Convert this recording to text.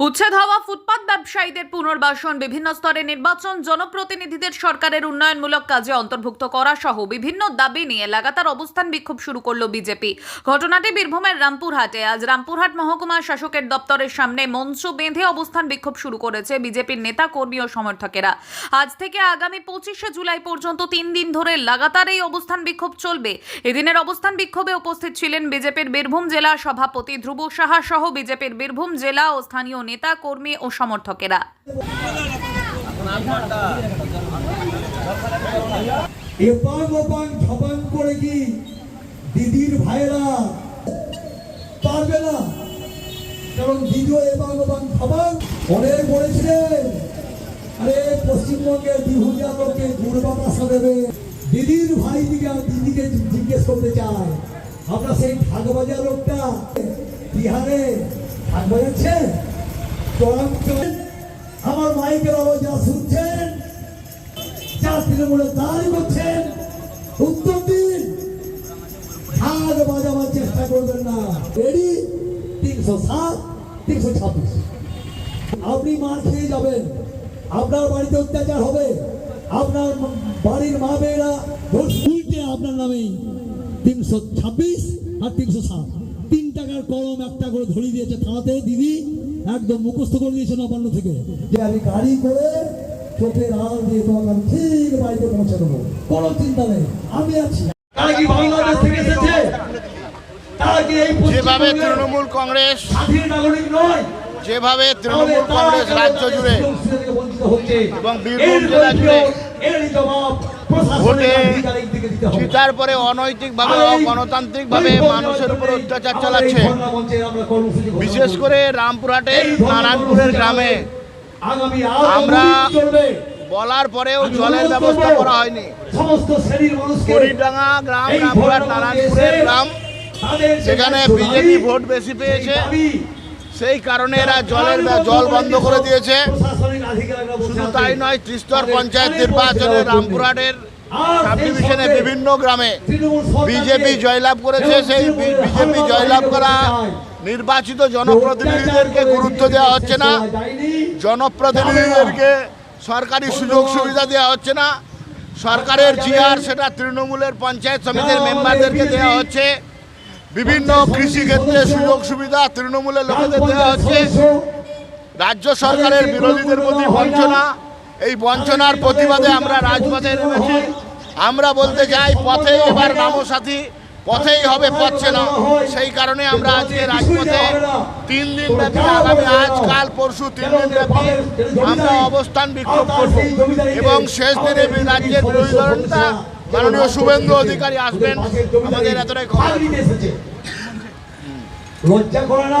উচ্ছেদ হওয়া ফুটপাত ব্যবসায়ীদের পুনর্বাসন, বিভিন্ন স্তরে নির্বাচন, জনপ্রতিনিধিদের সরকারের উন্নয়নমূলক কাজে অন্তর্ভুক্ত করা সহ বিভিন্ন দাবি নিয়ে লাগাতার অবস্থান বিক্ষোভ শুরু করল বিজেপি। ঘটনাটি বীরভূমের রামপুরহাটে। আজ রামপুরহাট মহকুমা শাসকের দপ্তরের সামনে মঞ্চ বেঁধে অবস্থান বিক্ষোভ শুরু করেছে বিজেপির নেতা, কর্মী ও সমর্থকেরা। আজ থেকে আগামী পঁচিশে জুলাই পর্যন্ত তিন দিন ধরে লাগাতার এই অবস্থান বিক্ষোভ চলবে। এদিনের অবস্থান বিক্ষোভে উপস্থিত ছিলেন বিজেপির বীরভূম জেলা সভাপতি ধ্রুব সাহা সহ বিজেপির বীরভূম জেলা ও স্থানীয় নেতা কর্মী ও সমর্থকেরা। করে কি দিদির ভাইরা পারবে না। কারণ দিদিও এপাং ওপাং ঝপাং অনেক বলেছিলেন আরে পশ্চিমবঙ্গের বিহুলিয়া লোককে গুড় দেবে। দিদির ভাই দিকে দিদিকে জিজ্ঞেস করতে চায়। আমরা সেই ঢাকবাজার লোকটা। বিহারে ঢাক বাজাচ্ছে আমার মাইকের আওয়াজ যা শুনছেন, যা তৃণমূলের দাঁড়ি করছেন, উত্তর দিন। ভাগ বাজাবার চেষ্টা করবেন না। এডি তিনশো সাত, তিনশো ছাব্বিশ। আপনি মার খেয়ে যাবেন। আপনার বাড়িতে অত্যাচার হবে। আপনার বাড়ির মা মেয়েরা উল্টে আপনার নামেই তিনশো ছাব্বিশ আর তিনশো সাত। তিন টাকার কলম একটা করে ধরিয়ে দিয়েছে থানাতে। দিদি একদম মুখস্থ করে দিয়েছে নবান্ন থেকে। যে আমি গাড়ি করে চোখের আড়াল দিয়ে তোমাকে আমি ঠিক বাড়িতে পৌঁছে দেবো। কোনো চিন্তা নেই আমি আছি। তারা কি বাংলাদেশ থেকে এসেছে? তারা কি এই যেভাবে তৃণমূল কংগ্রেস স্বাধীন নাগরিক নয় যেভাবে তৃণমূল কংগ্রেস রাজ্য জুড়ে এবং বীরভূম জেলা জুড়ে ভোটে জিতার পরে অনৈতিকভাবে অগণতান্ত্রিকভাবে মানুষের উপর অত্যাচার চালাচ্ছে। বিশেষ করে রামপুরহাটের নারায়ণপুরের গ্রামে। আমরা বলার পরেও জলের ব্যবস্থা করা হয়নি। গ্রাম রামপুরহাট নারায়ণপুরের গ্রাম সেখানে বিজেপি ভোট বেশি পেয়েছে। সেই কারণে এরা জলের জল বন্ধ করে দিয়েছে। শুধু তাই নয় ত্রিস্তর পঞ্চায়েত নির্বাচনে রামপুরহাটের আর সাব সেই ডিভিশনে বিভিন্ন গ্রামে বিজেপি জয়লাভ করেছে সেই বিজেপি জয়লাভ করা নির্বাচিত জনপ্রতিনিধিদেরকে গুরুত্ব দেওয়া হচ্ছে না। জনপ্রতিনিধিদেরকে সরকারি সুযোগ সুবিধা দেওয়া হচ্ছে না। সরকারের জিআর সেটা তৃণমূলের পঞ্চায়েত সমিতির মেম্বারদেরকে দেওয়া হচ্ছে। বিভিন্ন কৃষিক্ষেত্রে সুযোগ সুবিধা তৃণমূলের লোকেদের দেওয়া হচ্ছে। রাজ্য সরকারের বিরোধীদের প্রতি বঞ্চনা। এই বঞ্চনার প্রতিবাদে আমরা রাজপথে নেমেছি। আমরা বলতে চাই পথে এবার নামসাথী পথেই হবে পথছে না সেই কারণে আমরা আজকে রাজপথে তিন দিন ব্যাপী, আগামী আজ, কাল, পরশু তিন দিন ব্যাপী আমরা অবস্থান বিক্ষোভ করব। এবং শেষ দিনে রাজ্যের বিরোধী দল নেতা মাননীয় শুভেন্দু অধিকারী আসবেন। আমাদের এতটাই খবর লজ্জা করে না?